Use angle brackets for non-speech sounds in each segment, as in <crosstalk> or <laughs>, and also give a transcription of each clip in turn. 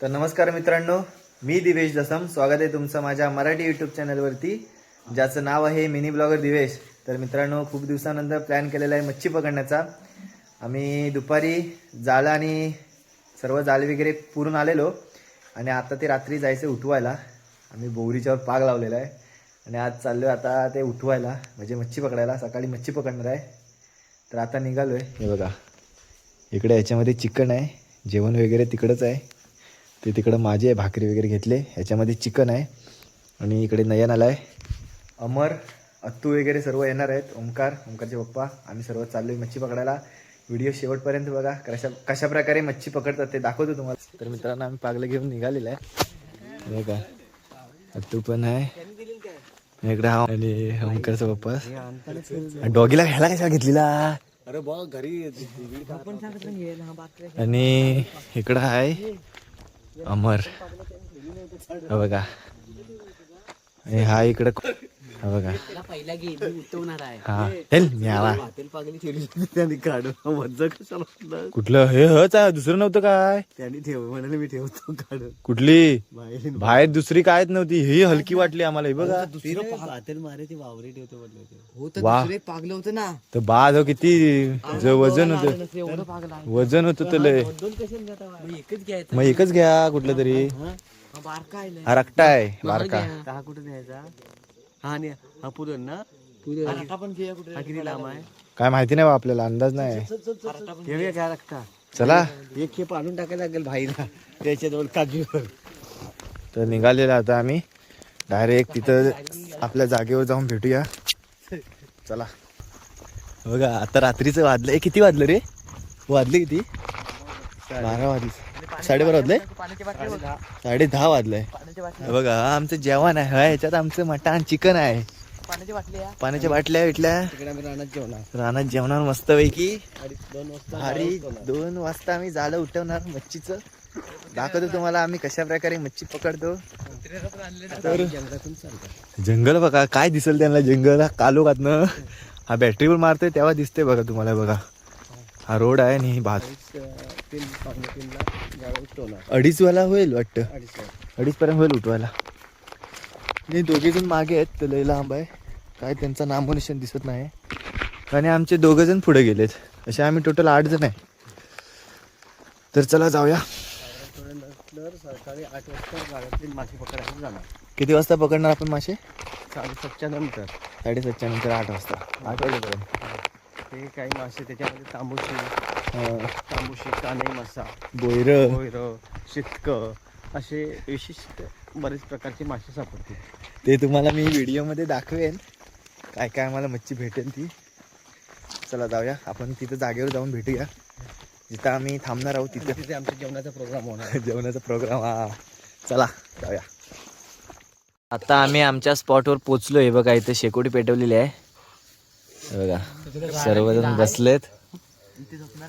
तर नमस्कार मित्रांनो मी दिवेश दसम. स्वागत आहे तुमचं माझ्या मराठी यूट्यूब चॅनलवरती ज्याचं नाव आहे मिनी ब्लॉगर दिवेश. तर मित्रांनो खूप दिवसानंतर प्लॅन केलेला आहे मच्छी पकडण्याचा. आम्ही दुपारी जाळं आणि सर्व जाळे वगैरे पुरून आलेलो आणि आता ते रात्री जायचं उठवायला. आम्ही बोरीच्यावर पाग लावलेला आहे आणि आज चाललो आता ते उठवायला म्हणजे मच्छी पकडायला. सकाळी मच्छी पकडणार आहे. तर आता निघालो आहे हे बघा इकडे याच्यामध्ये चिकन आहे जेवण वगैरे तिकडंच आहे. ते तिकडं माझे आहे भाकरी वगैरे घेतले. ह्याच्यामध्ये चिकन आहे. आणि इकडे नयन आला आहे अमर अत्तू वगैरे सर्व येणार आहेत. ओंकार ओंकारचे पप्पा. आम्ही सर्व चाललो आहे मच्छी पकडायला. व्हिडिओ शेवटपर्यंत बघा. कशा कशा प्रकारे मच्छी पकडतात ते दाखवतो तुम्हाला. तर मित्रांनो आम्ही पागलं घेऊन निघालेलं आहे. का अत्तू पण आहे. इकडे हा आणि ओंकारचा पप्पा. डॉगीला घ्यायला कशा घेतलेला? अरे बा घरी आणि इकडं आहे अमर. हा बघा. हा इकडं बघा. पहिला उठवणार आहे. हा. त्यांनी काढून कशाला? कुठलं? हे हच आहे दुसरं नव्हतं काय? त्यांनी ठेव म्हणाले मी ठेवतो काढून. कुठली? बाहेर दुसरी कायच नव्हती. ही हलकी वाटली आम्हाला. हे बघा. हॉटेल मारे ती वावरी ठेवतो म्हटलं होते. हो पागलं होतं ना. तर बाद हो किती. ज वजन होतं. वजन होतं मग एकच घ्यायचं मग एकच घ्या कुठलं तरी. हा बारका आहे रक्टा आहे. बारका. हा कुठे द्यायचा हा आणि हा पुरण ना पुढे पण घेऊया कुठे. हा किती लांब आहे? काय माहिती नाही बा आपल्याला अंदाज नाही काय लागता चला. एक खेप आणून टाकायला लागेल भाईला. त्याच्याजवळ काजूवर. तर निघालेलं आता आम्ही. डायरेक्ट तिथं आपल्या जागेवर जाऊन भेटूया. चला. बघा आता रात्रीचं वाजलंय. किती वाजलं रे? वाजले किती? बारा वाजले. साडेबारा वाजले? साडे दहा वाजलंय बघा आमचं जेवण आहे. हा, ह्याच्यात आमचं मटण चिकन आहे. पाण्याच्या बाटल्या आम्ही रानात जेवणार. रानात जेवणार मस्त पैकी अडीच दोन वाजता भारी दोन वाजता आम्ही जाळं उठवणार मच्छीचं. दाखवतो तुम्हाला आम्ही कशा प्रकारे मच्छी पकडतो. तर जंगल बघा काय दिसेल त्यांना जंगल हा कालोखातनं हा बॅटरीवर मारतोय तेव्हा दिसते बघा तुम्हाला बघा. हा रोड आहे आणि भात तीन पावणे तीनला अडीच वाला होईल वाटतं. अडीच वाजता. अडीच पर्यंत होईल उठवायला. नाही दोघे जण मागे आहेत तर लय लांब आहे. काय त्यांचं नामोनिशन दिसत नाही. आणि आमचे दोघं जण पुढे गेलेत. असे आम्ही टोटल आठ जण आहे. तर चला जाऊया. थोडं सकाळी आठ वाजता मासे पकडायला जाणार. किती वाजता पकडणार आपण मासे? साडेसातच्या नंतर. साडेसातच्या नंतर आठ वाजता. आठ वाजेपर्यंत. ते काही मासे त्याच्यामध्ये तांबूशी. तांबूशी काने मासा. बोयरं. भोयर शितक असे विशिष्ट बरेच प्रकारचे मासे सापडतील. ते तुम्हाला मी व्हिडिओमध्ये दाखवेन. काय काय आम्हाला मच्छी भेटेल ती. चला जाऊया. आपण तिथं जागेवर जाऊन भेटूया. जिथं आम्ही थांबणार आहोत तिथं. तिथे आमच्या जेवणाचा प्रोग्राम होणार <laughs> जेवणाचा प्रोग्राम हा. चला जाऊया. आता आम्ही आमच्या स्पॉटवर पोचलो आहे बघा इथं शेकोटी पेटवलेली आहे. हे बघा. सर्वजण बसलेत.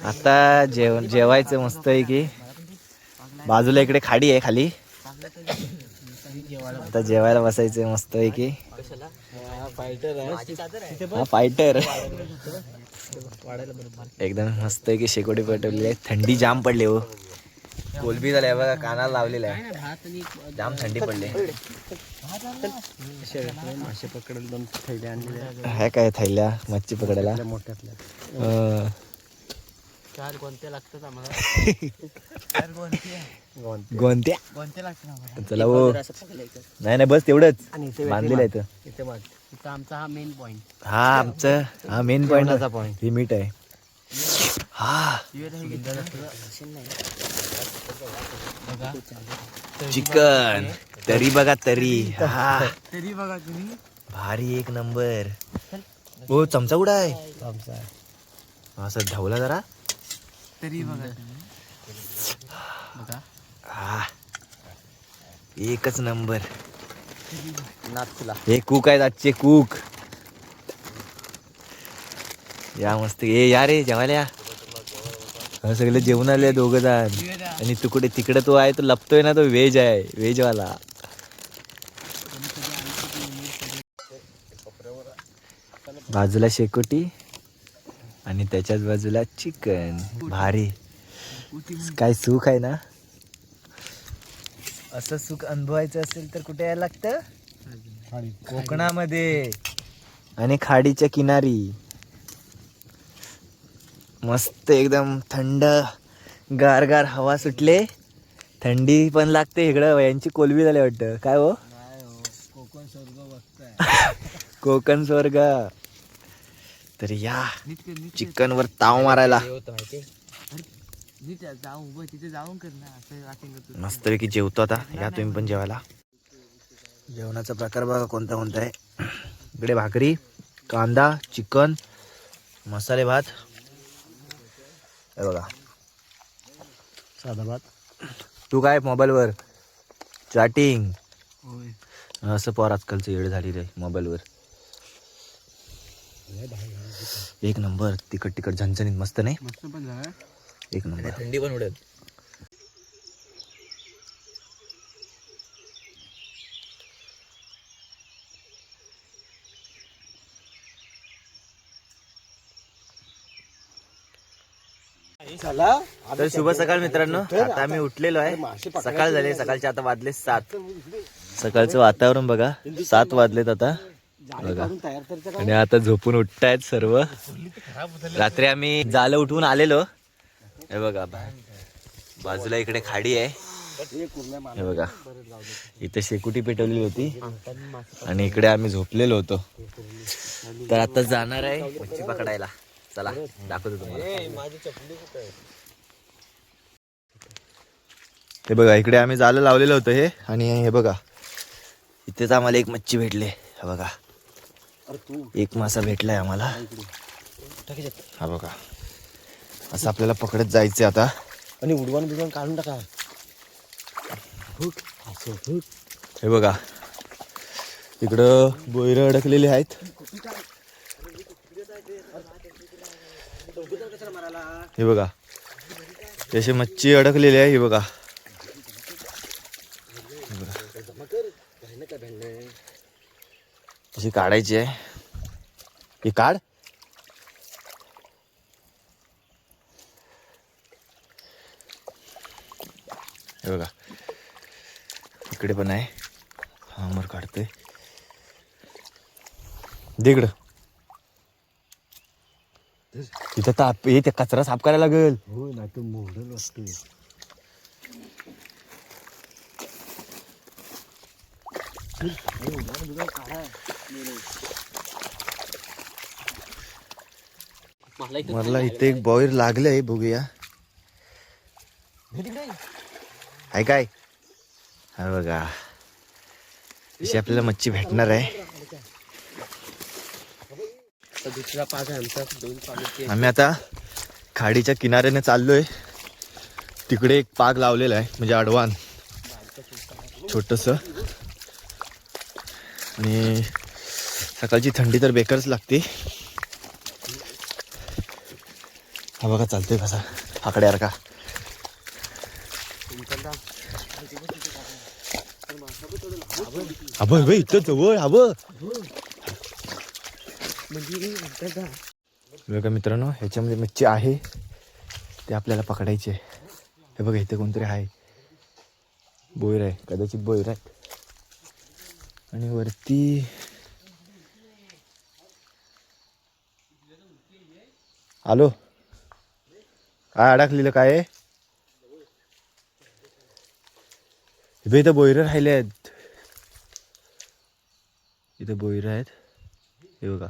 आता जेवण जेवायचं मस्त आहे की. बाजूला इकडे खाडी आहे खाली. आता जेवायला बसायचं मस्त आहे की. हा फायटर एकदम मस्त आहे की शेकोटी पेटवली आहे. थंडी जाम पडली हो. कोलबी झाल्या बघा कानाला लावलेला आहे जाम थंडी पडली. मासे पकडेल दोन थैले आणलेले ह्या काय थैल्या मच्छी पकडायला? मोठ्यातल्या अं, चार कोणते लागतात आम्हाला. चला हो. नाही नाही बस तेवढंच. बांधलेलं आहे इथं. आमचा हा मेन पॉइंट हा आमचं हा मेन पॉइंट point. ही मीठ आहे. हा. चिकन. तरी बघा तरी. हा. तरी बघा तुम्ही. भारी एक नंबर. हो चमचा कुठं आहे? असं धावला जरा. तरी बघा हा. एकच नंबर. हे कुक आहेत आजचे कुक या मस्त. ये या रे जेवायला या. सगळे जेवण आले दोघं जण. आणि तुकडे तिकडे तो आहे तो लपतोय ना तो व्हेज आहे व्हेज वाला बाजूला शेकोटी आणि त्याच्याच बाजूला चिकन. भारी. काय सुख आहे ना? असं सुख अनुभवायचं असेल तर कुठे यायला लागतं? कोकणामध्ये. आणि खाडीच्या किनारी. मस्त एकदम थंड गारगार हवा सुटले. थंडी पण लागते इकडं यांची कोलबी झाली वाटतं. काय हो? कोकण स्वर्ग. बघताय कोकण स्वर्ग तर या चिकन वर ताव मारायला. मस्त पैकी मस्तपैकी जेवतो आता. या तुम्ही पण जेवायला. जेवणाचा प्रकार बघा कोणता कोणता आहे. इकडे भाकरी कांदा चिकन मसाले भात. हे बघा. साधा भात. तू काय मोबाईलवर? चॅटिंग होय. असं पोर आजकालचं येड झाली रे मोबाईलवर. एक नंबर तिखट तिखट झणझणीत मस्त नाही? मस्त पण झालं. एक नंबर. थंडी पण उडत तर शुभ सकाळ मित्रांनो. आता आम्ही उठलेलो आहे. सकाळ झाले सकाळचे आता वाजले सात. सकाळचं वातावरण बघा. सात वाजलेत आता. बघा. आणि आता झोपून उठतायत सर्व. रात्री आम्ही जालं उठवून आलेलो. हे बघा बाजूला इकडे खाडी आहे. हे बघा. इथे शेकुटी पेटवलेली होती. आणि इकडे आम्ही झोपलेलो होतो. तर आता जाणार आहे मच्छी पकडायला. चला दाखवतो तुम्हाला. हे बघा इकडे आम्ही जालं लावलेलं होतं हे आणि हे बघा इथेच आम्हाला एक मच्छी भेटले. हे बघा एक मासा भेटलाय आम्हाला. हा बघा असं आपल्याला पकडत जायचं आता. आणि उडवण बिडवण काढून टाका. हे बघा इकडं बोयर अडकलेले आहेत. हे बघा. तसे मच्छी अडकलेली आहे हे बघा. अशी काढायची आहे. ही काढ. हे बघा. इकडे पण आहे. हा मर काढतोय. दे तिथं ताप हे ते कचरा साफ करायला लागेल. हो नाही तर मोडल वाटतं मला इथं एक बॉयर लागलंय बघूया. आहे काय? हा बघा. अशी आपल्याला मच्छी भेटणार आहे. दुसरा पाच आहे आमचा. दोन पाच आम्ही आता खाडीच्या किनाऱ्याने चाललोय. तिकडे एक पाग लावलेला आहे म्हणजे अडवान छोटस. आणि सकाळची थंडी तर बेकारच लागते. हा बघा चालतोय कसा. आकड्यावर का. अभय भाई इथं जवळ हवं म्हणजे बघा मित्रांनो ह्याच्यामध्ये मच्छी आहे. ते आपल्याला पकडायचे आहे. हे बघा इथे कोणतरी आहे. बोईर आहे कदाचित बोईर आहे. आणि वरती आलो. काय अडकलेलं काय? आहे बघ, इथं बोईर राहिले आहेत इथं बोईर आहेत. हे बघा.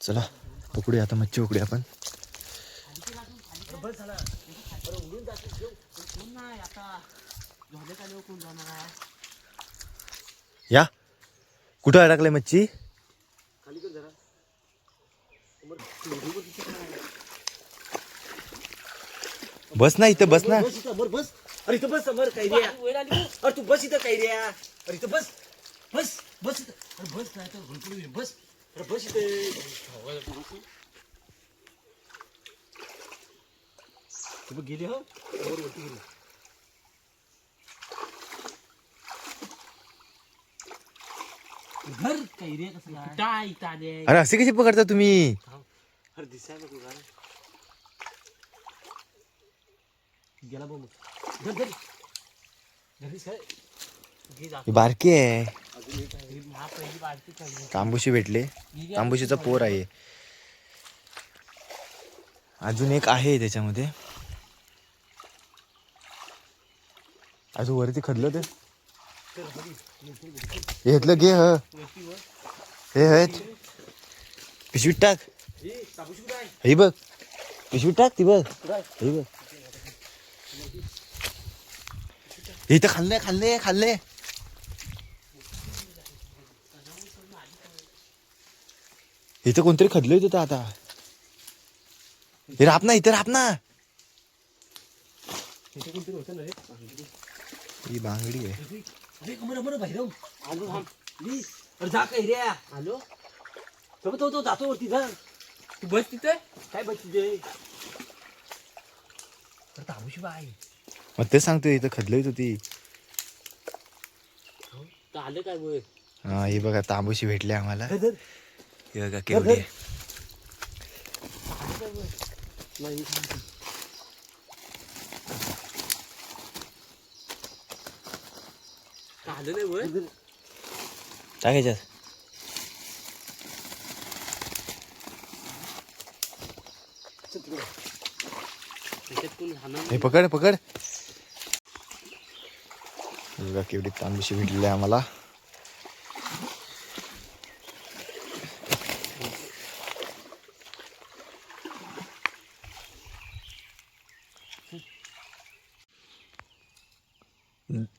चला पकडूया आता मच्छी पकडूया आपण. या. कुठं अडकलंय मच्छी? बस ना इथं बस ना. बस अरे इथं बस समोर काही अरे तू बस इथं काही रे अरे इथं बस. बस बस इथं. अरे बस नाही तर होईल. बस. अरे बस इथे. गेली हो? वर वरती गेली. घर काही रे? कसं काय? इथं आले? अरे असे कसे पकडता तुम्ही? अरे दिसायला तू काय गेला बघ धर धर. धरीस काय. ही बारकी आहे. तांबुशी भेटले. तांबुशीचा पोर आहे. अजून एक आहे त्याच्यामध्ये. अजून वरती खदलं ते? घेतलं घे ह. हे हे. पिशवीत टाक. ही बघ. पिशवीत टाक ती बघ. ही बघ. इथं खाल्ले खाल्ले खाल्ले. इथं कोणतरी खदलंय तिथं आता. हे राप ना इथं राप ना. ही बांगडी आहे. अरे कमर अमर भैरव आलो थांब ली अरे जा काय रे आलो तो तो तो जातो वरती जा. तू बस तिथे? काय बघ तिथे? अरे ताबूशी बाय मग ते सांगतो इथं खदलंय होती आलं काय हा ही बघा तांबूशी भेटली आम्हाला. ही बघा केवढी आहे. हे पकड पकड बघा केवढी तांबूशी भेटली आहे आम्हाला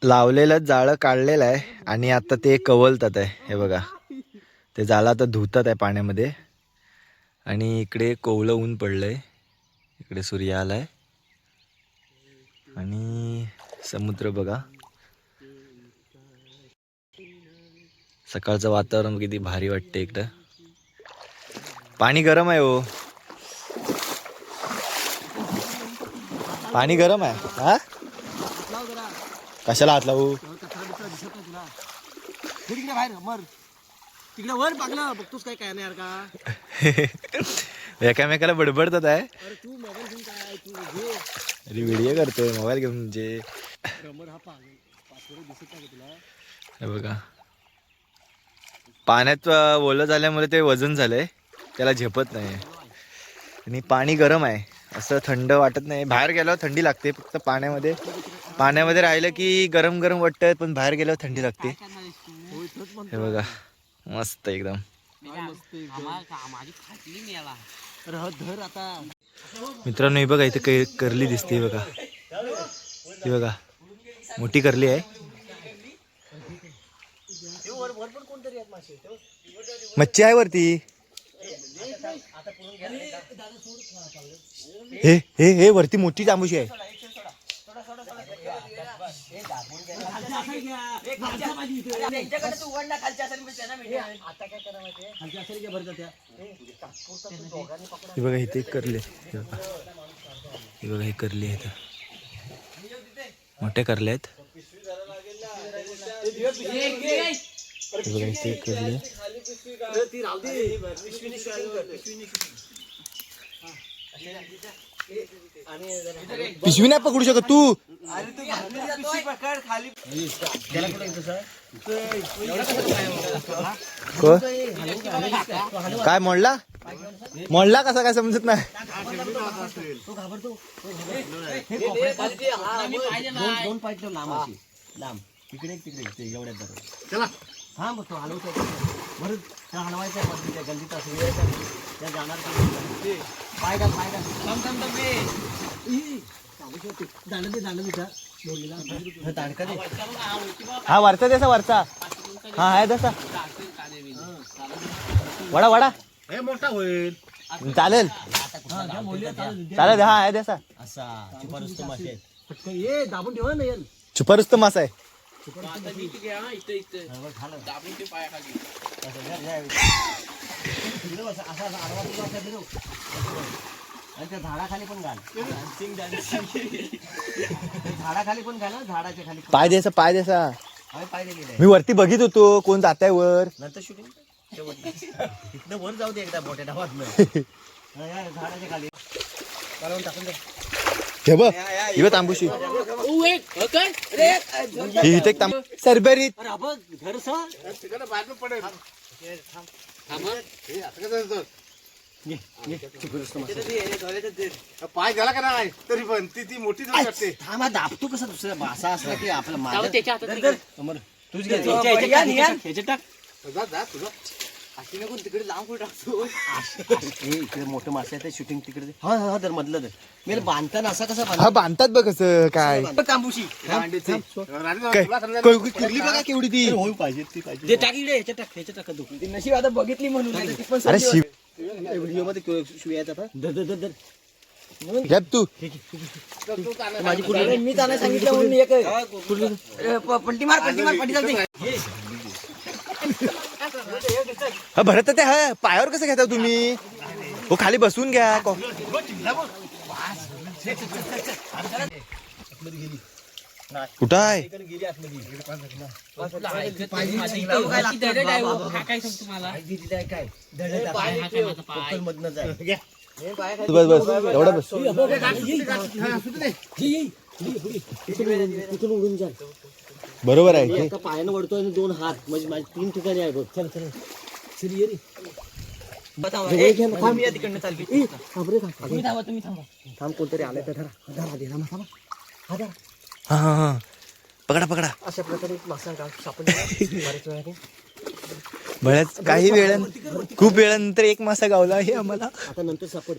लावलेलं जाळं काढलेलं आहे आणि आता ते कवलतात आहे. हे बघा. ते जाळं आता धुतात आहे पाण्यामध्ये. आणि इकडे कोवलं ऊन पडलंय. इकडे सूर्य आलाय. आणि समुद्र बघा. सकाळचं वातावरण किती भारी वाटतं इकडं. पाणी गरम आहे हो. पाणी गरम आहे हा? कशाला हात लावू? कचरा बिचरा दिसत नाही तुला हे तिकडे बाहेर मर तिकडे वर पागला बघतोस काय काय नाही यार का एकामेकाला बडबडतात आहे. अरे तू मोबाईल घेऊन काय तू घे अरे व्हिडिओ करतोय मोबाईल घेऊन म्हणजे रमर हा पागल दिसत नाही का तुला हे बघा. पाण्यात बोललं ओलं झाल्यामुळे ते वजन झालंय. त्याला झेपत नाही आणि पाणी गरम आहे. असं थंड वाटत नाही. बाहेर गेल्यावर थंडी लागते फक्त पाण्यामध्ये. पाण्यामध्ये राहिलं की गरम गरम वाटतं पण बाहेर गेल्यावर थंडी लागते. हे बघा मस्त एकदम. मित्रांनो हे बघा इथे काही करली दिसते बघा. हे बघा मोठी करली आहे. मच्छी आहे वरती. हे हे हे वरती मोठी जांभूशी आहे. हे बघा इथे एक करले. हे बघा. हे करले आहेत. मोठे करले आहेत. हे बघा इथे करले. करली पिशवी नाही पकडू शकत तू. को? काय मोडला? मोडला कसा? काय समजत नाही. दोन दोन पाईट ठेव लांब अशी लांब तिकडे एक, तिकडे एक, ते एवढ्यात धरून चला हा मग तो हलवतो बरं गल्लीत असं त्या जाणार का? पाय घाल पाय घाल. थांब थांब थांब ए. ई, चालू ठेव तू. दांडं दे दांडं दे त्या बोललेला. हा, दांडका दे. हा वरचा देसा वरचा हा आहे तसा वडा वडा. हे मोठा होईल. चालेल. चालेल. हा आहे तसा असा. चिपारुस्त मासे आहेत. पटकन ये दाबून ठेवा ना येईल छुपारुस्त मासा आहे. आता मी इथे घ्या इथं इथं. बघ, खालं. दाबून ते पायाखाली. असा असा आडवा असा फिरव. आणि त्या झाडाखाली पण घाल डान्सिंग डान्सिंग झाडाखाली पण घाल झाडाच्या खाली पाय द्यायचा पाय द्यायचा आम्ही मी वरती बघित होतो कोण जात आहे वर. नंतर शूटिंग इथनं वर जाऊ दे एकदा मोठ्या <laughs> डावात झाडाच्या खाली. कालवून टाकून दे. हे बघ ही बघ तांबूशी. ही इथे एक तांब सरबरीत. अरे बघ घर सा पाय झाला का नाही? तरी पण ती ती मोठी जाऊ शकते. थांबा दाबतो कसा दुसरा मासा असला की आपला त्याच्या हातात तुझ याच्या- याच्यात टाक, याच्यात- याच्यात तिकडे लांब कुठे टाकतो इकडे मोठं मासे आहे शूटिंग तिकडे. हा हा हा, दर मधलं दर. मी बांधताना असा कसा हा बांधतात बघ कसं काय. तांबूशी क- कुर्ली बघा केवढी ती. होऊ पाहिजे ती पाहिजे. टाक इकडे टाक तू नशीब आता बघितली म्हणून. ती पण अरे शिव व्हिडिओमध्ये शिवाय येतात हा. दर दर दर दर. घ्या तू. माझी मी त्याला सांगितलं म्हणून एक पलटी मार पलटी मार पलटी चालते. हा भरत ते हा पायावर कसं घेता तुम्ही? हो खाली बसून घ्या कुठं आहे? बस बस एवढा बस. उडून जा बरोबर आहे पायानं वडतोय दोन हात म्हणजे माझे तीन ठिकाणी आहे बघ. चल ये रे थांब. कोणतरी आलाय तर धरा. धरा दे ना थांबा. हा धरा. हा हा हा. पकडा पकडा. अशा प्रकारे एक मासा गाव सापडला. बऱ्याच वेळा बऱ्याच काही वेळा खूप वेळानंतर एक मासा गावला हे आम्हाला. आता नंतर सापड.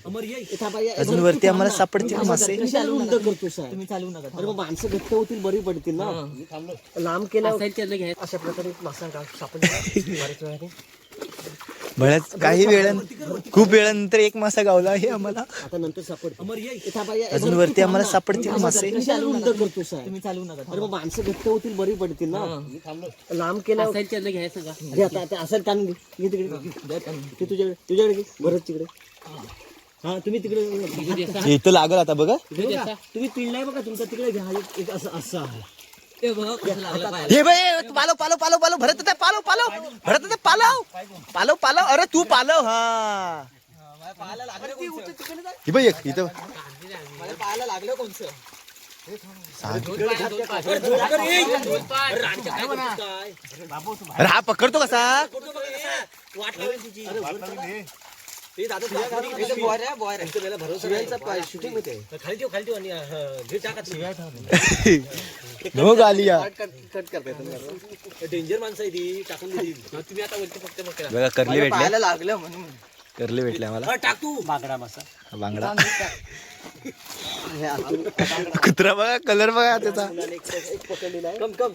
अजून वरती आम्हाला सापडतील मासे. करतो साहेब. तुम्ही चालू नका अरे मग माणसं घट्ट होतील बरी पडतील ना? लांब घ्या. अशा प्रकारे मासा गाव सापडला. बऱ्याच वेळा बऱ्याच काही वेळा खूप वेळानंतर एक मासा गावला हे आम्हाला. आता नंतर. अजून वरती आम्हाला सापडतील मासे. कशाला रुंद करतो साहेब तुम्ही चालू नका अरे मग माणसं घट्ट होतील बरी पडतील ना? लांब केल्यावर असायला त्यातलं घ्यायचं का? घे आता आता असं कान घे. घे. तिकडे ते तुझ्याकडे भरत तिकडे. हा. तुम्ही तिकडे इथं लागल आता बघा. तुम्ही पिळलाय बघा तुमचा तिकडे घ्या. असं असं आहे. बघ. हे बाई पालो पालो पालो पालो भरत ते पालो पालो भरत ते पालव पालो पालव अरे तू पालव हा. ही एक इथं लागलं कोणचं हा पकडतो कसा? <laughs> गालिया कट करता डेंजर माणसं आहे ती टाकून दिली. तुम्ही आता वरती फक्त पकडा. बघा करली भेटले लागलं म्हणून. करली भेटले आम्हाला टाक. तू बागडा मासा. बांगडा. कुत्रा बघा कलर बघा त्याचा. एक पकडलेला आहे. कम कम.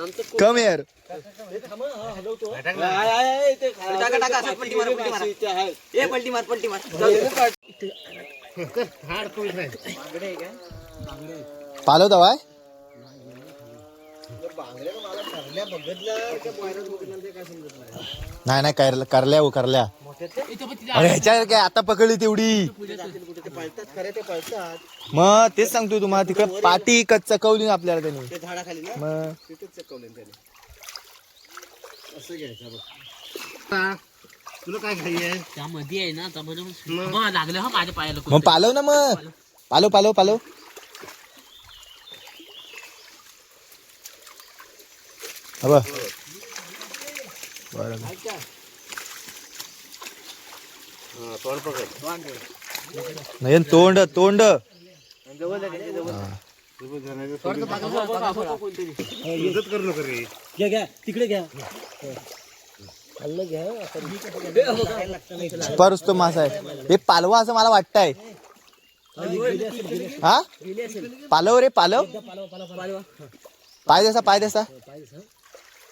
आमचं कम यार थांब हा, हलवतो. टाका, टाका, असं पलटी मारा, पलटी मारा. इथे आहे. ए पलटी मार पलटी मार. पालव दवाय नाही नाही कर करल्या हो करल्या. अरे ह्याच्या काय आता पकडली तेवढी? कुठे ते पळतात खरे ते पळतात मग तेच सांगतोय तुम्हाला तिकडे पाटी कच चकवली ना आपल्याला त्यांनी. ते झाडाखाली ना? मग. तिथेच चकवले त्याने. असं घ्यायचं बघ. तुला काय घाई आहे? त्यामध्ये आहे ना लागलं हा माझ्या पायाला मग. पालव ना मग. पालव पालव पालव. हा बघ. बरं तोंड पकड. नाही तोंड तोंड. तिकडे घ्या सुपार असतो मासा आहे. हे पालवा असं मला वाटतंय. हा? पालव रे पालव. पाय देसा पाय देसा.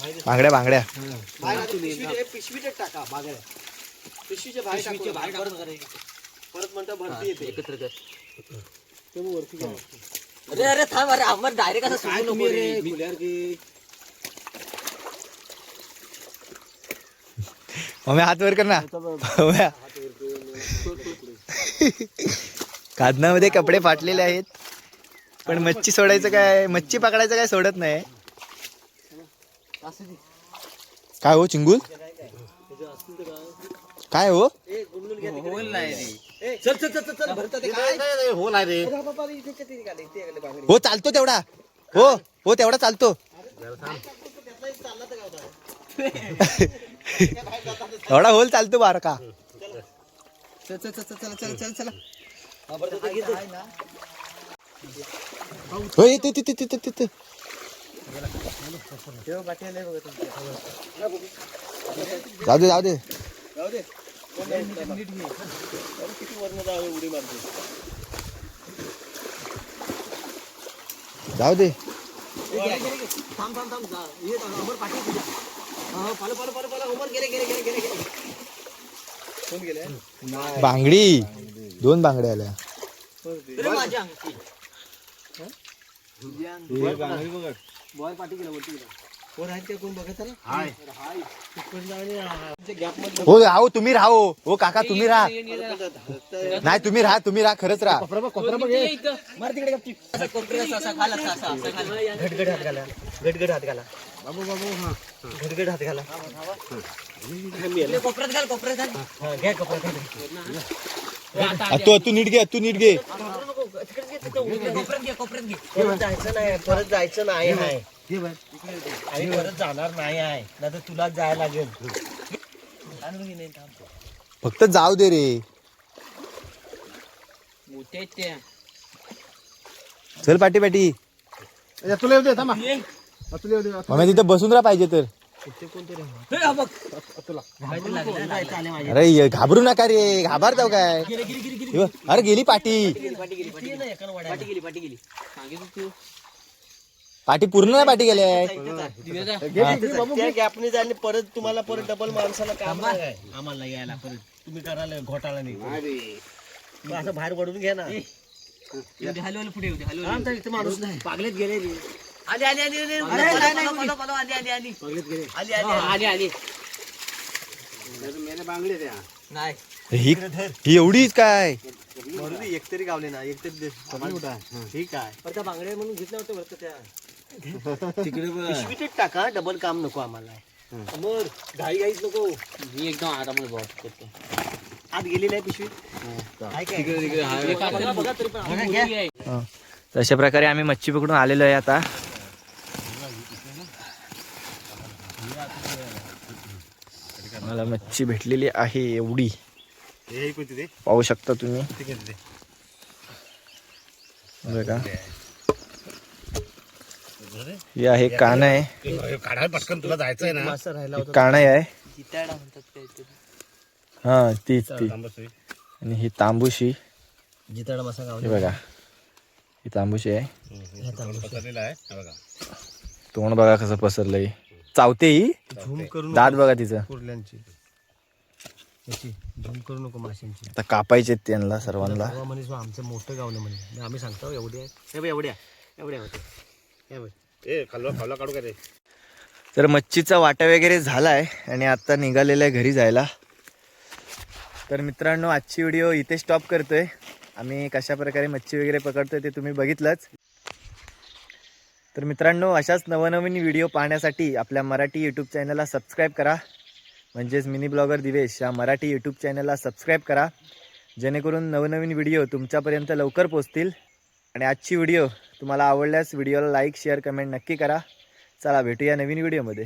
बांगड्या बांगड्या टाका बागड्या पिशवीच्या बाहेर टाकू नका. परत म्हणता भरती येते एकत्र कर ते मग वरती घ्या. अरे अरे थांब अरे आम्हाला डायरेक्ट असं सोडू नको रे मम्मी हात वर कर ना. कादनामध्ये कपडे फाटलेले आहेत पण मच्छी सोडायचं काय मच्छी पकडायचं काय सोडत नाही काय हो चिंगूल? काय हो? हो नाही रे हो चालतो तेवढा. हो हो तेवढा चालतो. एवढा होल चालतो बार का चला हो, चल चला चल येते तिथे तिथे तिथे जाऊ दे जाऊ दे. जाऊ दे. थांब थांब थांब जा. ये अमर पाठी तुझ्या पालो पालो पालो पालो उमर गेले गेले गेले गेले गेले बांगडी दोन बांगड्या आल्या माझ्या अंगठी बॉल पाठी गेला वरती गेला कोण आहे ते कोण बघत आहे हाय. गॅपमध्ये हो राहो तुम्ही राहो. हो काका तुम्ही राहा. नाही तुम्ही राहा तुम्ही राहा खरंच राहा. मार तिकडे गपची असं कोपरे असं असं खाल असं असं असं खाल. घटघट हात घाला. घटघट हात घाला. बाबू बाबू हा. घटघट हात घाला. ले, कोपऱ्यात घाल कोपऱ्यात घाल. हा, घ्या कोपऱ्यात. घाल तू तू नीट घे तू नीट घे. कोपऱ्यात घे कोपऱ्यात घे. परत जायचं नाही परत जायचं नाही आहे. आणि परत जाणार नाही आहे. नाही तर तुला जायला लागेल. फक्त जाऊ दे रे. चल पाठी पाठी तुला येऊ दे थांबा. तुला येऊ दे तिथे बसून राहा पाहिजे तर. अरे घाबरू नका रे घाबरताव हो काय? अरे गेली पाठी पाठी पूर्ण नाही पाठी गेले गॅपने जाणे परत तुम्हाला परत डबल माणसाला काम आम्हाला यायला परत तुम्ही करायला घोटाळा नाही असं बाहेर पडून घ्या ना पुढे माणूस नाही पागलेत गेले. आली आली आली आली. आली आली आली. गेले आली आली आली. मेले बांगडे द्या. नाही. ही ही एवढीच काय? एक तरी गावले ना एक तरी ठीक आहे पण त्या बांगड्या म्हणून घेतल्या होत्या वरती त्या. तिकडे पिशवीतच टाका डबल काम नको आम्हाला. मग घाई घाईच नको. मी एकदम आरामात बॉट करतो. आत गेली नाही पिशवी. आहे काय? बघा, बघा तरी पण. हं. तर अशा प्रकारे आम्ही मच्छी पकडून आलेलो आहे आता. मला मच्छी भेटलेली आहे एवढी. हे पाहू शकता तुम्ही. बघा. ही आहे कानाय काढायला पटकन तुला जायचंय ना. मासा राहिला ही कानाय आहे. हा तीच ती. आणि ही तांबूशी. जिताडा मासा हे गावला बघा. ही तांबूशी आहे. आहे. तोंड बघा कसं पसरलंय. चावते ही. झूम करून दात बघा तिचं. कुर्ल्यांची याची झूम करू नको माशांची. आता कापायचे त्यांना सर्वांना. तेव्हा म्हणे "जो आमचं मोठं गावलं म्हणे. आम्ही सांगतो एवढे आहे हे बघ, एवढ्या एवढ्या होते हे बघ. ए खालवा खावला काढू का रे? तर मच्छीचा वाटा वगैरे झालाय आणि आता निघालेलं आहे घरी जायला. तर मित्रांनो आजची व्हिडिओ इथे स्टॉप करतोय. आम्ही कशा प्रकारे मच्छी वगैरे पकडतोय ते तुम्ही बघितलंच. तर मित्रांनो अशाच नवनवीन व्हिडिओ पाहण्यासाठी आपल्या मराठी यूट्यूब चॅनलला सबस्क्राईब करा. म्हणजेच मिनी ब्लॉगर दिवेश या मराठी यूट्यूब चॅनलला सबस्क्राईब करा. जेणेकरून नवनवीन व्हिडिओ तुमच्यापर्यंत लवकर पोचतील आणि आजची व्हिडिओ तुम्हाला आवडल्यास व्हिडिओला लाईक शेअर कमेंट नक्की करा. चला भेटूया नवीन व्हिडिओमध्ये.